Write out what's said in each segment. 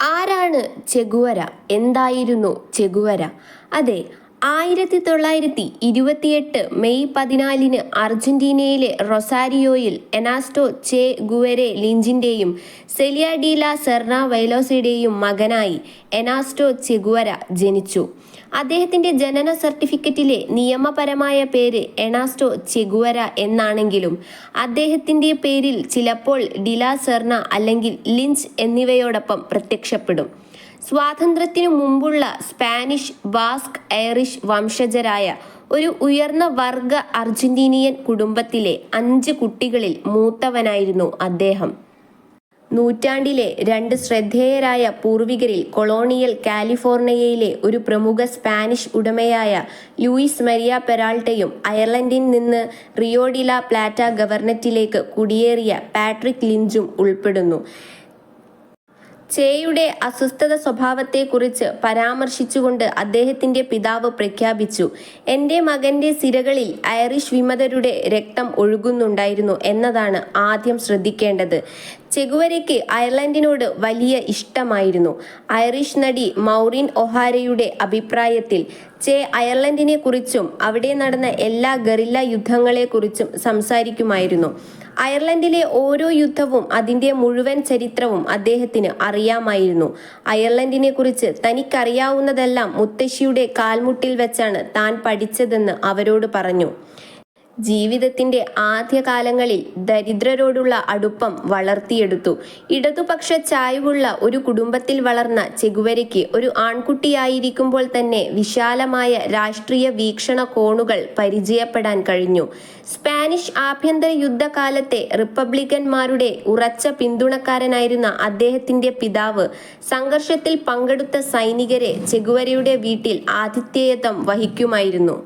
ആരാണ് ചെഗുവര? എന്തായിരുന്നു ചെഗുവര? അതെ ആയിരത്തി തൊള്ളായിരത്തി ഇരുപത്തിയെട്ട് മെയ് പതിനാലിന് അർജന്റീനയിലെ റൊസാരിയോയിൽ എനാസ്റ്റോ ചെ ഗുവരെ ലിഞ്ചിന്റെയും സെലിയ ഡീല സെർണ വൈലോസയുടെയും മകനായി എനാസ്റ്റോ ചെഗുവര ജനിച്ചു. അദ്ദേഹത്തിന്റെ ജനന സർട്ടിഫിക്കറ്റിലെ നിയമപരമായ പേര് എണാസ്റ്റോ ചെഗുവര എന്നാണെങ്കിലും അദ്ദേഹത്തിന്റെ പേരിൽ ചിലപ്പോൾ ഡില സെർണ അല്ലെങ്കിൽ ലിഞ്ച് എന്നിവയോടൊപ്പം പ്രത്യക്ഷപ്പെടും. സ്വാതന്ത്ര്യത്തിനു മുമ്പുള്ള സ്പാനിഷ് ബാസ്ക് ഐറിഷ് വംശജരായ ഒരു ഉയർന്ന വർഗ അർജന്റീനിയൻ കുടുംബത്തിലെ അഞ്ച് കുട്ടികളിൽ മൂത്തവനായിരുന്നു അദ്ദേഹം. നൂറ്റാണ്ടിലെ രണ്ട് ശ്രദ്ധേയരായ പൂർവികരിൽ കൊളോണിയൽ കാലിഫോർണിയയിലെ ഒരു പ്രമുഖ സ്പാനിഷ് ഉടമയായ ലൂയിസ് മരിയ പെരാൾട്ടയും അയർലൻഡിൽ നിന്ന് റിയോഡില പ്ലാറ്റ ഗവർണറ്റിലേക്ക് കുടിയേറിയ പാട്രിക് ലിഞ്ചും ഉൾപ്പെടുന്നു. ചേയുടെ അസ്വസ്ഥത സ്വഭാവത്തെക്കുറിച്ച് പരാമർശിച്ചുകൊണ്ട് അദ്ദേഹത്തിന്റെ പിതാവ് പ്രഖ്യാപിച്ചു. എന്റെ മകന്റെ സിരകളിൽ ഐറിഷ് വിമതരുടെ രക്തം ഒഴുകുന്നുണ്ടായിരുന്നു എന്നതാണ് ആദ്യം ശ്രദ്ധിക്കേണ്ടത്. ചെഗുവരയ്ക്ക് അയർലൻഡിനോട് വലിയ ഇഷ്ടമായിരുന്നു. ഐറിഷ് നടി മൗറിൻ ഒഹാരയുടെ അഭിപ്രായത്തിൽ ചെ അയർലൻഡിനെ കുറിച്ചും അവിടെ നടന്ന എല്ലാ ഗറില്ല യുദ്ധങ്ങളെക്കുറിച്ചും സംസാരിക്കുമായിരുന്നു. അയർലൻഡിലെ ഓരോ യുദ്ധവും അതിന്റെ മുഴുവൻ ചരിത്രവും അദ്ദേഹത്തിന് അറിയാമായിരുന്നു. അയർലൻഡിനെ കുറിച്ച് തനിക്കറിയാവുന്നതെല്ലാം മുത്തശ്ശിയുടെ കാൽമുട്ടിൽ വെച്ചാണ് താൻ പഠിച്ചതെന്ന് അവരോട് പറഞ്ഞു. ജീവിതത്തിന്റെ ആദ്യകാലങ്ങളിൽ ദരിദ്രരോടുള്ള അടുപ്പം വളർത്തിയെടുത്തു. ഇടതുപക്ഷ ചായ്വുള്ള ഒരു കുടുംബത്തിൽ വളർന്ന ചെഗുവരയ്ക്ക് ഒരു ആൺകുട്ടിയായിരിക്കുമ്പോൾ തന്നെ വിശാലമായ രാഷ്ട്രീയ വീക്ഷണ കോണുകൾ പരിചയപ്പെടാൻ കഴിഞ്ഞു. സ്പാനിഷ് ആഭ്യന്തര യുദ്ധകാലത്തെ റിപ്പബ്ലിക്കന്മാരുടെ ഉറച്ച പിന്തുണക്കാരനായിരുന്ന അദ്ദേഹത്തിന്റെ പിതാവ് സംഘർഷത്തിൽ പങ്കെടുത്ത സൈനികരെ ചെഗുവരയുടെ വീട്ടിൽ ആതിഥേയത്വം വഹിക്കുമായിരുന്നു.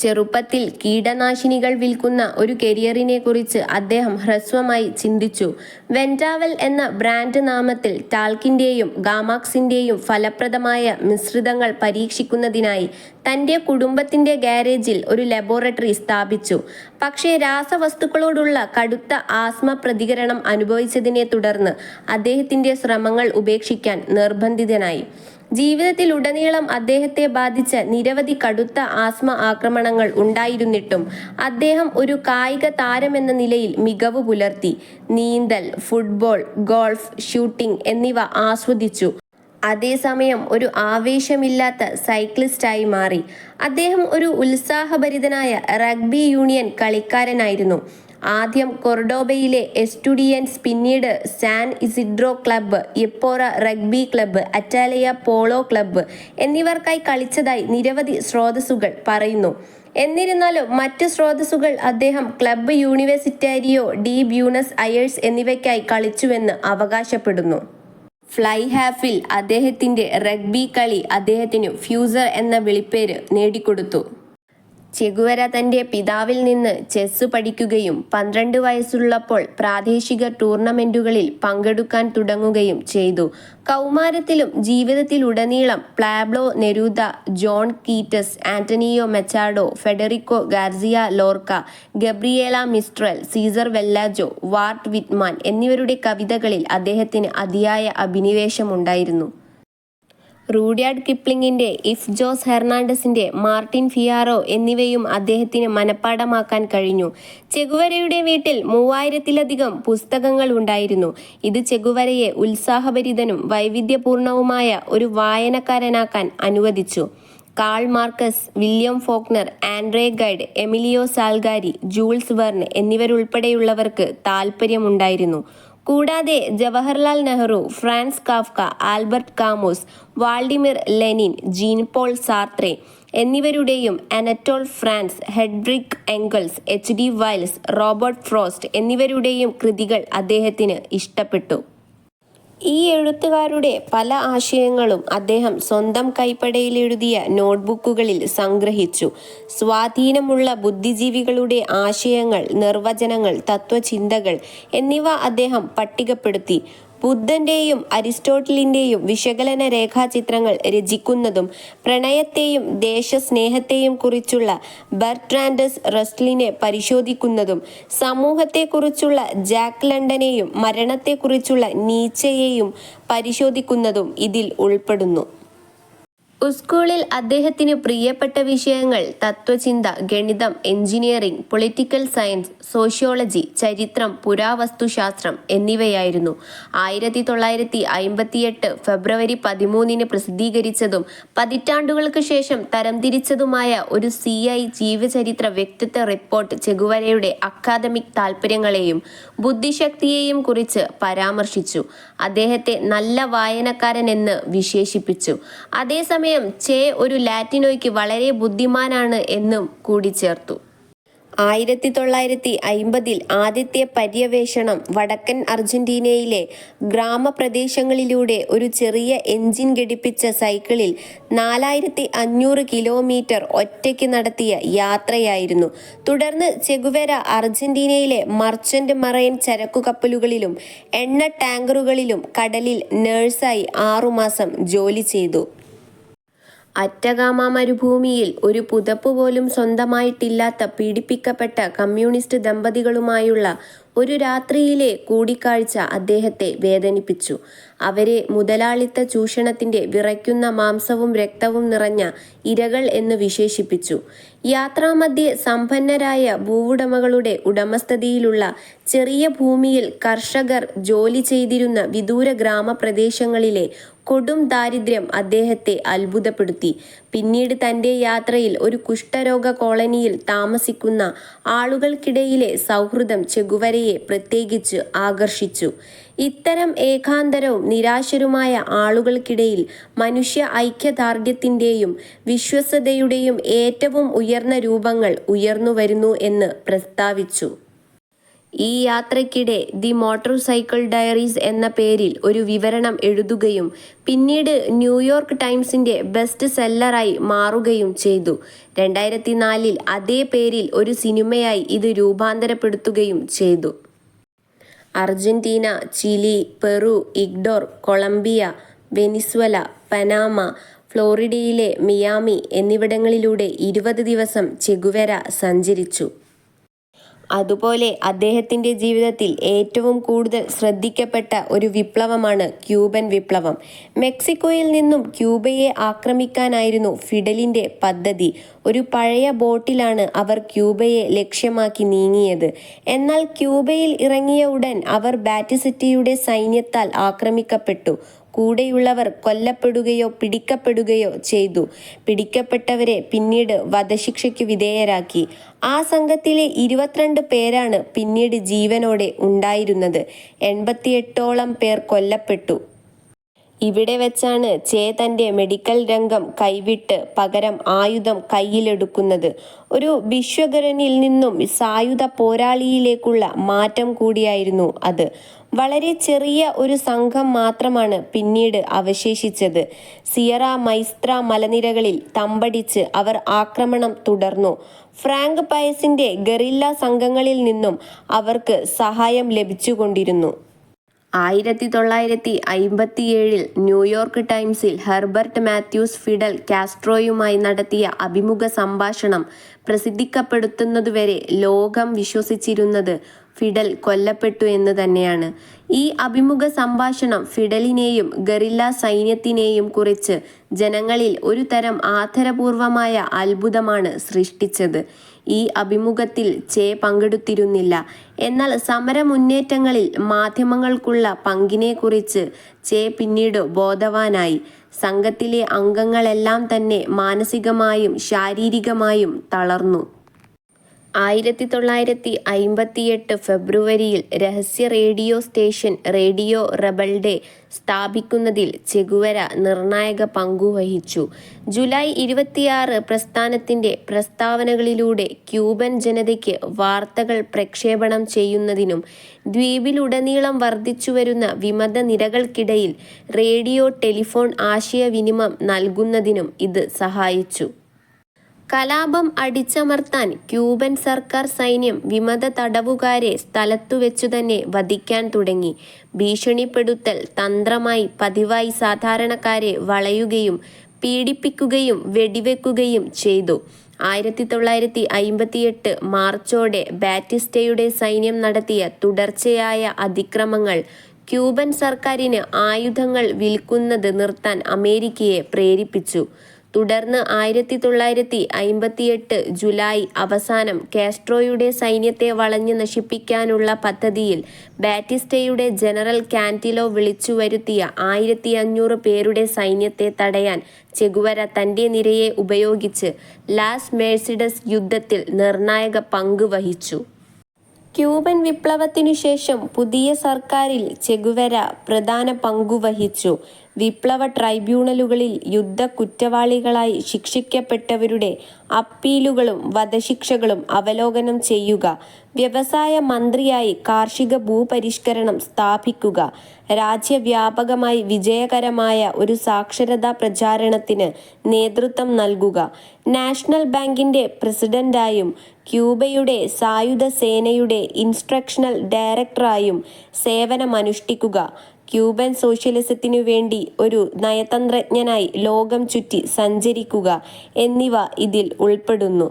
ചെറുപ്പത്തിൽ കീടനാശിനികൾ വിൽക്കുന്ന ഒരു കരിയറിനെ കുറിച്ച് അദ്ദേഹം ഹ്രസ്വമായി ചിന്തിച്ചു. വെന്റാവൽ എന്ന ബ്രാൻഡ് നാമത്തിൽ ടാൽക്കിന്റെയും ഗാമാക്സിന്റെയും ഫലപ്രദമായ മിശ്രിതങ്ങൾ പരീക്ഷിക്കുന്നതിനായി തന്റെ കുടുംബത്തിന്റെ ഗാരേജിൽ ഒരു ലബോറട്ടറി സ്ഥാപിച്ചു. പക്ഷേ രാസവസ്തുക്കളോടുള്ള കടുത്ത ആസ്മ പ്രതികരണം അനുഭവിച്ചതിനെ തുടർന്ന് അദ്ദേഹത്തിന്റെ ശ്രമങ്ങൾ ഉപേക്ഷിക്കാൻ നിർബന്ധിതനായി. ജീവിതത്തിലുടനീളം അദ്ദേഹത്തെ ബാധിച്ച നിരവധി കടുത്ത ആസ്മ ആക്രമണങ്ങൾ ഉണ്ടായിരുന്നിട്ടും അദ്ദേഹം ഒരു കായിക താരമെന്ന നിലയിൽ മികവ് പുലർത്തി. നീന്തൽ ഫുട്ബോൾ ഗോൾഫ് ഷൂട്ടിംഗ് എന്നിവ ആസ്വദിച്ചു. അതേസമയം ഒരു ആവേശമില്ലാത്ത സൈക്ലിസ്റ്റായി മാറി. അദ്ദേഹം ഒരു ഉത്സാഹഭരിതനായ റഗ്ബി യൂണിയൻ കളിക്കാരനായിരുന്നു. ആദ്യം കൊർഡോബയിലെ എസ്റ്റുഡിയൻസ് പിന്നീട് San Isidro club എപ്പോറ rugby club Atalaya polo club എന്നിവർക്കായി കളിച്ചതായി നിരവധി സ്രോതസ്സുകൾ പറയുന്നു. എന്നിരുന്നാലും മറ്റ് സ്രോതസ്സുകൾ അദ്ദേഹം club Universitario de Buenos Aires എന്നിവയ്ക്കായി കളിച്ചുവെന്ന് അവകാശപ്പെടുന്നു. ഫ്ലൈ ഹാഫിൽ അദ്ദേഹത്തിന്റെ റഗ്ബി കളി അദ്ദേഹത്തിന് ഫ്യൂസർ എന്ന വിളിപ്പേര് നേടിക്കൊടുത്തു. ചെഗുവര തന്റെ പിതാവിൽ നിന്ന് ചെസ്സ് പഠിക്കുകയും പന്ത്രണ്ട് വയസ്സുള്ളപ്പോൾ പ്രാദേശിക ടൂർണമെന്റുകളിൽ പങ്കെടുക്കാൻ തുടങ്ങുകയും ചെയ്തു. കൗമാരത്തിലും ജീവിതത്തിലുടനീളം Pablo Neruda John Keats Antonio Machado Federico Garcia Lorca Gabriela Mistral Cesar Vallejo Walt Whitman എന്നിവരുടെ കവിതകളിൽ അദ്ദേഹത്തിന് അതിയായ അഭിനിവേശമുണ്ടായിരുന്നു. റൂഡിയാർഡ് കിപ്ലിങ്ങിന്റെ ഇഫ് ജോസ് ഹെർണാണ്ടസിന്റെ മാർട്ടിൻ ഫിയാറോ എന്നിവയും അദ്ദേഹത്തിന് മനഃപ്പാടമാക്കാൻ കഴിഞ്ഞു. ചെഗുവരയുടെ വീട്ടിൽ മൂവായിരത്തിലധികം പുസ്തകങ്ങൾ ഉണ്ടായിരുന്നു. ഇത് ചെഗുവരയെ ഉത്സാഹഭരിതനും വൈവിധ്യപൂർണവുമായ ഒരു വായനക്കാരനാക്കാൻ അനുവദിച്ചു. Karl Marx William Faulkner Andre Gide Emilio Salgari Jules Verne എന്നിവരുൾപ്പെടെയുള്ളവർക്ക് താൽപ്പര്യമുണ്ടായിരുന്നു. കൂടാതെ Jawaharlal Nehru Franz Kafka Albert Camus Vladimir Lenin Jean Paul Sartre എന്നിവരുടെയും Anatole France Hendrik Engels H D Wells Robert Frost എന്നിവരുടെയും കൃതികൾ അദ്ദേഹത്തിന് ഇഷ്ടപ്പെട്ടു. ഈ എഴുത്തുകാരുടെ പല ആശയങ്ങളും അദ്ദേഹം സ്വന്തം കൈപ്പടയിൽ എഴുതിയ നോട്ട്ബുക്കുകളിൽ സംഗ്രഹിച്ചു. സ്വാധീനമുള്ള ബുദ്ധിജീവികളുടെ ആശയങ്ങൾ നിർവചനങ്ങൾ തത്വചിന്തകൾ എന്നിവ അദ്ദേഹം പട്ടികപ്പെടുത്തി. ബുദ്ധന്റെയും അരിസ്റ്റോട്ടിലിന്റെയും വിശകലന രേഖാചിത്രങ്ങൾ രചിക്കുന്നതും പ്രണയത്തെയും ദേശസ്നേഹത്തെയും കുറിച്ചുള്ള ബർട്രാൻഡസ് റസ്റ്റ്ലിനെ പരിശോധിക്കുന്നതും സമൂഹത്തെക്കുറിച്ചുള്ള ജാക്ക് ലണ്ടനെയും മരണത്തെക്കുറിച്ചുള്ള നീച്ചയെയും പരിശോധിക്കുന്നതും ഇതിൽ ഉൾപ്പെടുന്നു. സ്കൂളിൽ അദ്ദേഹത്തിന് പ്രിയപ്പെട്ട വിഷയങ്ങൾ തത്വചിന്ത ഗണിതം എഞ്ചിനീയറിംഗ് പൊളിറ്റിക്കൽ സയൻസ് സോഷ്യോളജി ചരിത്രം പുരാവസ്തുശാസ്ത്രം എന്നിവയായിരുന്നു. ആയിരത്തി തൊള്ളായിരത്തി അയിമ്പത്തിയെട്ട് ഫെബ്രുവരി പതിമൂന്നിന് പ്രസിദ്ധീകരിച്ചതും പതിറ്റാണ്ടുകൾക്ക് ശേഷം തരംതിരിച്ചതുമായ ഒരു സി ഐ ജീവചരിത്ര വ്യക്തിത്വ റിപ്പോർട്ട് ചെഗുവരയുടെ അക്കാദമിക് താൽപ്പര്യങ്ങളെയും ബുദ്ധിശക്തിയെയും കുറിച്ച് പരാമർശിച്ചു. അദ്ദേഹത്തെ നല്ല വായനക്കാരൻ എന്ന് വിശേഷിപ്പിച്ചു. അതേസമയം ചേ ഒരു ലാറ്റിനോയ്ക്ക് വളരെ ബുദ്ധിമാനാണ് എന്നും കൂടിച്ചേർത്തു. ആയിരത്തി തൊള്ളായിരത്തി അയിമ്പതിൽ ആദ്യത്തെ പര്യവേഷണം വടക്കൻ അർജന്റീനയിലെ ഗ്രാമപ്രദേശങ്ങളിലൂടെ ഒരു ചെറിയ എഞ്ചിൻ ഘടിപ്പിച്ച സൈക്കിളിൽ നാലായിരത്തി അഞ്ഞൂറ് കിലോമീറ്റർ ഒറ്റയ്ക്ക് നടത്തിയ യാത്രയായിരുന്നു. തുടർന്ന് ചെഗുവേര അർജന്റീനയിലെ മർച്ചന്റ് മറൈൻ ചരക്കു കപ്പലുകളിലും എണ്ണ ടാങ്കറുകളിലും കടലിൽ നേഴ്സായി ആറുമാസം ജോലി ചെയ്തു. അറ്റകാമ മരുഭൂമിയിൽ ഒരു പുതപ്പ് പോലും സ്വന്തമായിട്ടില്ലാത്ത പീഡിപ്പിക്കപ്പെട്ട കമ്മ്യൂണിസ്റ്റ് ദമ്പതികളുമായുള്ള ഒരു രാത്രിയിലെ കൂടിക്കാഴ്ച അദ്ദേഹത്തെ വേദനിപ്പിച്ചു. അവരെ മുതലാളിത്ത ചൂഷണത്തിന്റെ വിറയ്ക്കുന്ന മാംസവും രക്തവും നിറഞ്ഞ ഇരകൾ എന്ന് വിശേഷിപ്പിച്ചു. യാത്രാമധ്യേ സമ്പന്നരായ ഭൂവുടമകളുടെ ഉടമസ്ഥതയിലുള്ള ചെറിയ ഭൂമിയിൽ കർഷകർ ജോലി ചെയ്തിരുന്ന വിദൂര ഗ്രാമപ്രദേശങ്ങളിലെ കൊടും ദാരിദ്ര്യം അദ്ദേഹത്തെ അത്ഭുതപ്പെടുത്തി. പിന്നീട് തന്റെ യാത്രയിൽ ഒരു കുഷ്ഠരോഗ കോളനിയിൽ താമസിക്കുന്ന ആളുകൾക്കിടയിലെ സൗഹൃദം ചെഗുവരയെ പ്രത്യേകിച്ച് ആകർഷിച്ചു. ഇത്തരം ഏകാന്തരവും നിരാശരുമായ ആളുകൾക്കിടയിൽ മനുഷ്യ ഐക്യദാർഢ്യത്തിന്റെയും വിശ്വസതയുടെയും ഏറ്റവും ഉയർന്ന രൂപങ്ങൾ ഉയർന്നു വരുന്നു എന്ന് പ്രസ്താവിച്ചു. ഈ യാത്രയ്ക്കിടെ ദി മോട്ടോർ സൈക്കിൾ ഡയറീസ് എന്ന പേരിൽ ഒരു വിവരണം എഴുതുകയും പിന്നീട് ന്യൂയോർക്ക് ടൈംസിന്റെ ബെസ്റ്റ് സെല്ലറായി മാറുകയും ചെയ്തു. രണ്ടായിരത്തി നാലിൽ അതേ പേരിൽ ഒരു സിനിമയായി ഇത് രൂപാന്തരപ്പെടുത്തുകയും ചെയ്തു. Argentina Chile Peru Ecuador Colombia Venezuela Panama ഫ്ലോറിഡയിലെ Miami എന്നിവിടങ്ങളിലൂടെ ഇരുപത് ദിവസം ചെഗുവേര സഞ്ചരിച്ചു. അതുപോലെ അദ്ദേഹത്തിന്റെ ജീവിതത്തിൽ ഏറ്റവും കൂടുതൽ ശ്രദ്ധിക്കപ്പെട്ട ഒരു വിപ്ലവമാണ് ക്യൂബൻ വിപ്ലവം. മെക്സിക്കോയിൽ നിന്നും ക്യൂബയെ ആക്രമിക്കാനായിരുന്നു ഫിഡലിന്റെ പദ്ധതി. ഒരു പഴയ ബോട്ടിലാണ് അവർ ക്യൂബയെ ലക്ഷ്യമാക്കി നീങ്ങിയത്. എന്നാൽ ക്യൂബയിൽ ഇറങ്ങിയ ഉടൻ അവർ ബാറ്റിസിറ്റിയുടെ സൈന്യത്താൽ ആക്രമിക്കപ്പെട്ടു. കൂടെയുള്ളവർ കൊല്ലപ്പെടുകയോ പിടിക്കപ്പെടുകയോ ചെയ്തു. പിടിക്കപ്പെട്ടവരെ പിന്നീട് വധശിക്ഷയ്ക്ക് വിധേയരാക്കി. ആ സംഘത്തിലെ ഇരുപത്തിരണ്ട് പേരാണ് പിന്നീട് ജീവനോടെ ഉണ്ടായിരുന്നത്. എൺപത്തിയെട്ടോളം പേർ കൊല്ലപ്പെട്ടു. ഇവിടെ വെച്ചാണ് ചേതന്റെ മെഡിക്കൽ രംഗം കൈവിട്ട് പകരം ആയുധം കയ്യിലെടുക്കുന്നത്. ഒരു വിശ്വകരനിൽ നിന്നും സായുധ പോരാളിയിലേക്കുള്ള മാറ്റം കൂടിയായിരുന്നു അത്. വളരെ ചെറിയ ഒരു സംഘം മാത്രമാണ് പിന്നീട് അവശേഷിച്ചത്. സിയറ മൈസ്ത്ര മലനിരകളിൽ തമ്പടിച്ച് അവർ ആക്രമണം തുടർന്നു. ഫ്രാങ്ക് പയസിന്റെ ഗറില്ല സംഘങ്ങളിൽ നിന്നും അവർക്ക് സഹായം ലഭിച്ചുകൊണ്ടിരുന്നു. ആയിരത്തി തൊള്ളായിരത്തി അയിമ്പത്തിയേഴിൽ ന്യൂയോർക്ക് ടൈംസിൽ ഹെർബർട്ട് മാത്യൂസ് ഫിഡൽ കാസ്ട്രോയുമായി നടത്തിയ അഭിമുഖ സംഭാഷണം പ്രസിദ്ധിക്കപ്പെടുത്തുന്നതുവരെ ലോകം വിശ്വസിച്ചിരുന്നത് ഫിഡൽ കൊല്ലപ്പെട്ടു എന്ന് തന്നെയാണ്. ഈ അഭിമുഖ സംഭാഷണം ഫിഡലിനെയും ഗറില്ല സൈന്യത്തിനെയും കുറിച്ച് ജനങ്ങളിൽ ഒരു തരം ആദരപൂർവമായ അത്ഭുതമാണ് സൃഷ്ടിച്ചത്. ഈ അഭിമുഖത്തിൽ ചെ പങ്കെടുത്തിരുന്നില്ല. എന്നാൽ സമരമുന്നേറ്റങ്ങളിൽ മാധ്യമങ്ങൾക്കുള്ള പങ്കിനെക്കുറിച്ച് ചെ പിന്നീട് ബോധവാനായി. സംഘത്തിലെ അംഗങ്ങളെല്ലാം തന്നെ മാനസികമായും ശാരീരികമായും തളർന്നു. ആയിരത്തി തൊള്ളായിരത്തി അയിമ്പത്തിയെട്ട് ഫെബ്രുവരിയിൽ രഹസ്യ റേഡിയോ സ്റ്റേഷൻ റേഡിയോ റെബൽഡെ സ്ഥാപിക്കുന്നതിൽ ചെഗുവര നിർണായക പങ്കുവഹിച്ചു. ജൂലൈ ഇരുപത്തിയാറ് പ്രസ്ഥാനത്തിന്റെ പ്രസ്താവനകളിലൂടെ ക്യൂബൻ ജനതയ്ക്ക് വാർത്തകൾ പ്രക്ഷേപണം ചെയ്യുന്നതിനും ദ്വീപിലുടനീളം വർദ്ധിച്ചുവരുന്ന വിമത നിരകൾക്കിടയിൽ റേഡിയോ ടെലിഫോൺ ആശയവിനിമയം നൽകുന്നതിനും ഇത് സഹായിച്ചു. കലാപം അടിച്ചമർത്താൻ ക്യൂബൻ സർക്കാർ സൈന്യം വിമത തടവുകാരെ സ്ഥലത്തുവെച്ചു തന്നെ വധിക്കാൻ തുടങ്ങി. ഭീഷണിപ്പെടുത്തൽ തന്ത്രമായി പതിവായി സാധാരണക്കാരെ വളയുകയും പീഡിപ്പിക്കുകയും വെടിവെക്കുകയും ചെയ്തു. ആയിരത്തി തൊള്ളായിരത്തി അയിമ്പത്തിയെട്ട് മാർച്ചോടെ ബാറ്റിസ്റ്റയുടെ സൈന്യം നടത്തിയ തുടർച്ചയായ അതിക്രമങ്ങൾ ക്യൂബൻ സർക്കാരിന് ആയുധങ്ങൾ വിൽക്കുന്നത് നിർത്താൻ അമേരിക്കയെ പ്രേരിപ്പിച്ചു. തുടർന്ന് ആയിരത്തി തൊള്ളായിരത്തി അയിമ്പത്തിയെട്ട് ജൂലൈ അവസാനം കാസ്ട്രോയുടെ സൈന്യത്തെ വളഞ്ഞു നശിപ്പിക്കാനുള്ള പദ്ധതിയിൽ ബാറ്റിസ്റ്റയുടെ ജനറൽ കാന്റിലോ വിളിച്ചുവരുത്തിയ ആയിരത്തി അഞ്ഞൂറ് പേരുടെ സൈന്യത്തെ തടയാൻ ചെഗുവര തന്റെ നിരയെ ഉപയോഗിച്ച് ലാസ് മേഴ്സിഡസ് യുദ്ധത്തിൽ നിർണായക പങ്ക് വഹിച്ചു. ക്യൂബൻ വിപ്ലവത്തിനു ശേഷം പുതിയ സർക്കാരിൽ ചെഗുവര പ്രധാന പങ്കുവഹിച്ചു വിപ്ലവ ട്രൈബ്യൂണലുകളിൽ യുദ്ധ കുറ്റവാളികളായി ശിക്ഷിക്കപ്പെട്ടവരുടെ അപ്പീലുകളും വധശിക്ഷകളും അവലോകനം ചെയ്യുക വ്യവസായ മന്ത്രിയായി കാർഷിക ഭൂപരിഷ്കരണം സ്ഥാപിക്കുക രാജ്യവ്യാപകമായി വിജയകരമായ ഒരു സാക്ഷരതാ പ്രചാരണത്തിന് നേതൃത്വം നൽകുക നാഷണൽ ബാങ്കിന്റെ പ്രസിഡന്റായും ക്യൂബയുടെ സായുധ സേനയുടെ ഇൻസ്ട്രക്ഷണൽ ഡയറക്ടറായും സേവനമനുഷ്ഠിക്കുക ക്യൂബൻ സോഷ്യലിസത്തിനു വേണ്ടി ഒരു നയതന്ത്രജ്ഞനായി ലോകം ചുറ്റി സഞ്ചരിക്കുക എന്നിവ ഇതിൽ ഉൾപ്പെടുന്നു.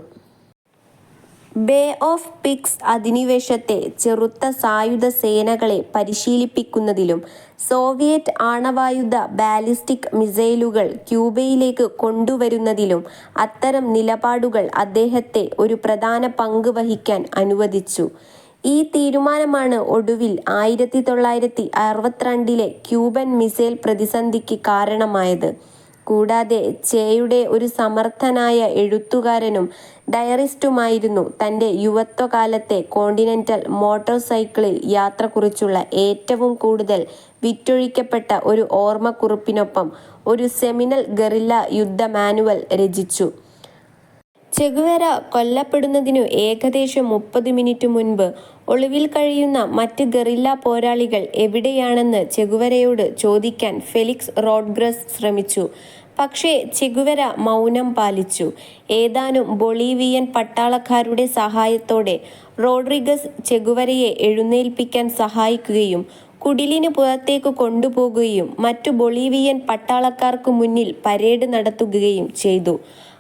ബേ ഓഫ് പിക്സ് അധിനിവേശത്തെ ചെറുത്ത സായുധ സേനകളെ പരിശീലിപ്പിക്കുന്നതിലും സോവിയറ്റ് ആണവായുധ ബാലിസ്റ്റിക് മിസൈലുകൾ ക്യൂബയിലേക്ക് കൊണ്ടുവരുന്നതിലും അത്തരം നിലപാടുകൾ അദ്ദേഹത്തെ ഒരു പ്രധാന പങ്ക് വഹിക്കാൻ അനുവദിച്ചു. ഈ തീരുമാനമാണ് ഒടുവിൽ ആയിരത്തി തൊള്ളായിരത്തി അറുപത്തിരണ്ടിലെ ക്യൂബൻ മിസൈൽ പ്രതിസന്ധിക്ക് കാരണമായത്. കൂടാതെ ചേയുടെ ഒരു സമർത്ഥനായ എഴുത്തുകാരനും ഡയറിസ്റ്റുമായിരുന്നു തന്റെ യുവത്വകാലത്തെ കോണ്ടിനെന്റൽ മോട്ടോർ സൈക്കിളിൽ യാത്ര കുറിച്ചുള്ള ഏറ്റവും കൂടുതൽ വിറ്റൊഴിക്കപ്പെട്ട ഒരു ഓർമ്മക്കുറിപ്പിനൊപ്പം ഒരു സെമിനൽ ഗറില്ല യുദ്ധ മാനുവൽ രചിച്ചു. ചെഗുവേര കൊല്ലപ്പെടുന്നതിനു ഏകദേശം മുപ്പത് മിനിറ്റ് മുൻപ് ഒളിവിൽ കഴിയുന്ന മറ്റ് ഗറില്ല പോരാളികൾ എവിടെയാണെന്ന് ചെഗുവരയോട് ചോദിക്കാൻ ഫെലിക്സ് റോഡ്ഗ്രസ് ശ്രമിച്ചു. പക്ഷേ ചെഗുവര മൗനം പാലിച്ചു. ഏതാനും ബൊളീവിയൻ പട്ടാളക്കാരുടെ സഹായത്തോടെ റോഡ്രിഗസ് ചെഗുവരയെ എഴുന്നേൽപ്പിക്കാൻ സഹായിക്കുകയും കുടിലിന് പുറത്തേക്ക് കൊണ്ടുപോകുകയും മറ്റു ബൊളീവിയൻ പട്ടാളക്കാർക്ക് മുന്നിൽ പരേഡ് നടത്തുകയും ചെയ്തു.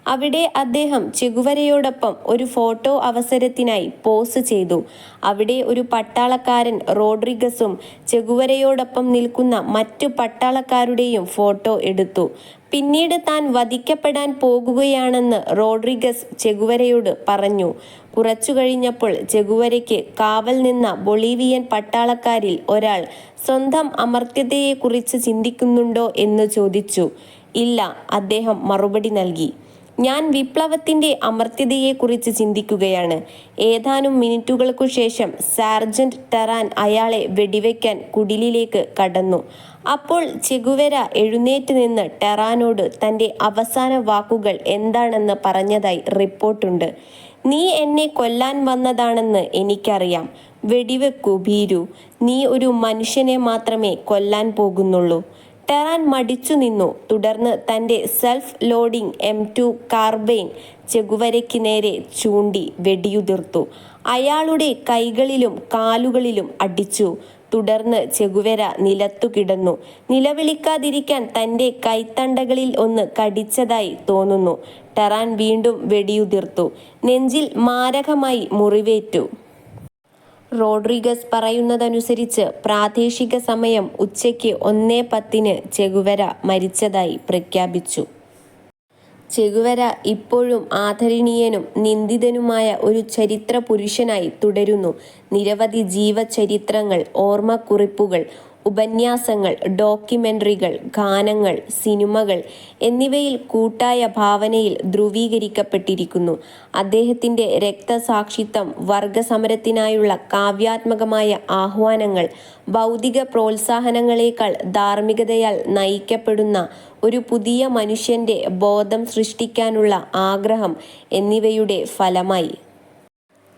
അവിടെ അദ്ദേഹം ചെകുവരയോടൊപ്പം ഒരു ഫോട്ടോ അവസരത്തിനായി പോസ് ചെയ്തു. അവിടെ ഒരു പട്ടാളക്കാരൻ റോഡ്രിഗസും ചെകുവരയോടൊപ്പം നിൽക്കുന്ന മറ്റു പട്ടാളക്കാരുടെയും ഫോട്ടോ എടുത്തു. പിന്നീട് താൻ വധിക്കപ്പെടാൻ പോകുകയാണെന്ന് റോഡ്രിഗസ് ചെകുവരയോട് പറഞ്ഞു. കുറച്ചു കഴിഞ്ഞപ്പോൾ ചെകുവരയ്ക്ക് കാവൽ നിന്ന ബൊളീവിയൻ പട്ടാളക്കാരിൽ ഒരാൾ സ്വന്തം അമർത്യതയെക്കുറിച്ച് ചിന്തിക്കുന്നുണ്ടോ എന്ന് ചോദിച്ചു. ഇല്ല അദ്ദേഹം മറുപടി നൽകി. ഞാൻ വിപ്ലവത്തിന്റെ അമർത്യതയെക്കുറിച്ച് ചിന്തിക്കുകയാണ്. ഏതാനും മിനിറ്റുകൾക്കു ശേഷം സാർജന്റ് ടെറാൻ അയാളെ വെടിവെക്കാൻ കുടിലിലേക്ക് കടന്നു. അപ്പോൾ ചെഗുവര എഴുന്നേറ്റ് നിന്ന് ടെറാനോട് തന്റെ അവസാന വാക്കുകൾ എന്താണെന്ന് പറഞ്ഞതായി റിപ്പോർട്ടുണ്ട്. നീ എന്നെ കൊല്ലാൻ വന്നതാണെന്ന് എനിക്കറിയാം. വെടിവെക്കൂ ഭീരു. നീ ഒരു മനുഷ്യനെ മാത്രമേ കൊല്ലാൻ പോകുന്നുള്ളൂ. ടെറാൻ മടിച്ചു നിന്നു. തുടർന്ന് തന്റെ self loading M two carbine ചെകുവരയ്ക്ക് നേരെ ചൂണ്ടി വെടിയുതിർത്തു. അയാളുടെ കൈകളിലും കാലുകളിലും അടിച്ചു. തുടർന്ന് ചെകുവര നിലത്തു കിടന്നു. നിലവിളിക്കാതിരിക്കാൻ തന്റെ കൈത്തണ്ടകളിൽ ഒന്ന് കടിച്ചതായി തോന്നുന്നു. ടെറാൻ വീണ്ടും വെടിയുതിർത്തു. നെഞ്ചിൽ മാരകമായി മുറിവേറ്റു. റോഡ്രിഗസ് പറയുന്നതനുസരിച്ച് പ്രാദേശിക സമയം ഉച്ചയ്ക്ക് ഒന്നേ പത്തിന് ചെഗുവര മരിച്ചതായി പ്രഖ്യാപിച്ചു. ചെഗുവര ഇപ്പോഴും ആദരണീയനും നിന്ദിതനുമായ ഒരു ചരിത്ര പുരുഷനായി തുടരുന്നു. നിരവധി ജീവചരിത്രങ്ങൾ ഓർമ്മക്കുറിപ്പുകൾ ഉപന്യാസങ്ങൾ ഡോക്യുമെന്ററികൾ ഗാനങ്ങൾ സിനിമകൾ എന്നിവയിൽ കൂട്ടായ ഭാവനയിൽ ധ്രുവീകരിക്കപ്പെട്ടിരിക്കുന്നു. അദ്ദേഹത്തിന്റെ രക്തസാക്ഷിത്വം വർഗസമരത്തിനായുള്ള കാവ്യാത്മകമായ ആഹ്വാനങ്ങൾ ഭൗതിക പ്രോത്സാഹനങ്ങളേക്കാൾ ധാർമ്മികതയാൽ നയിക്കപ്പെടുന്ന ഒരു പുതിയ മനുഷ്യന്റെ ബോധം സൃഷ്ടിക്കാനുള്ള ആഗ്രഹം എന്നിവയുടെ ഫലമായി.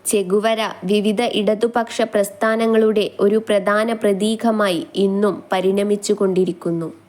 ചെഗുവര വിവിധ ഇടതുപക്ഷ പ്രസ്ഥാനങ്ങളുടെ ഒരു പ്രധാന പ്രതീകമായി ഇന്നും പരിണമിച്ചുകൊണ്ടിരിക്കുന്നു.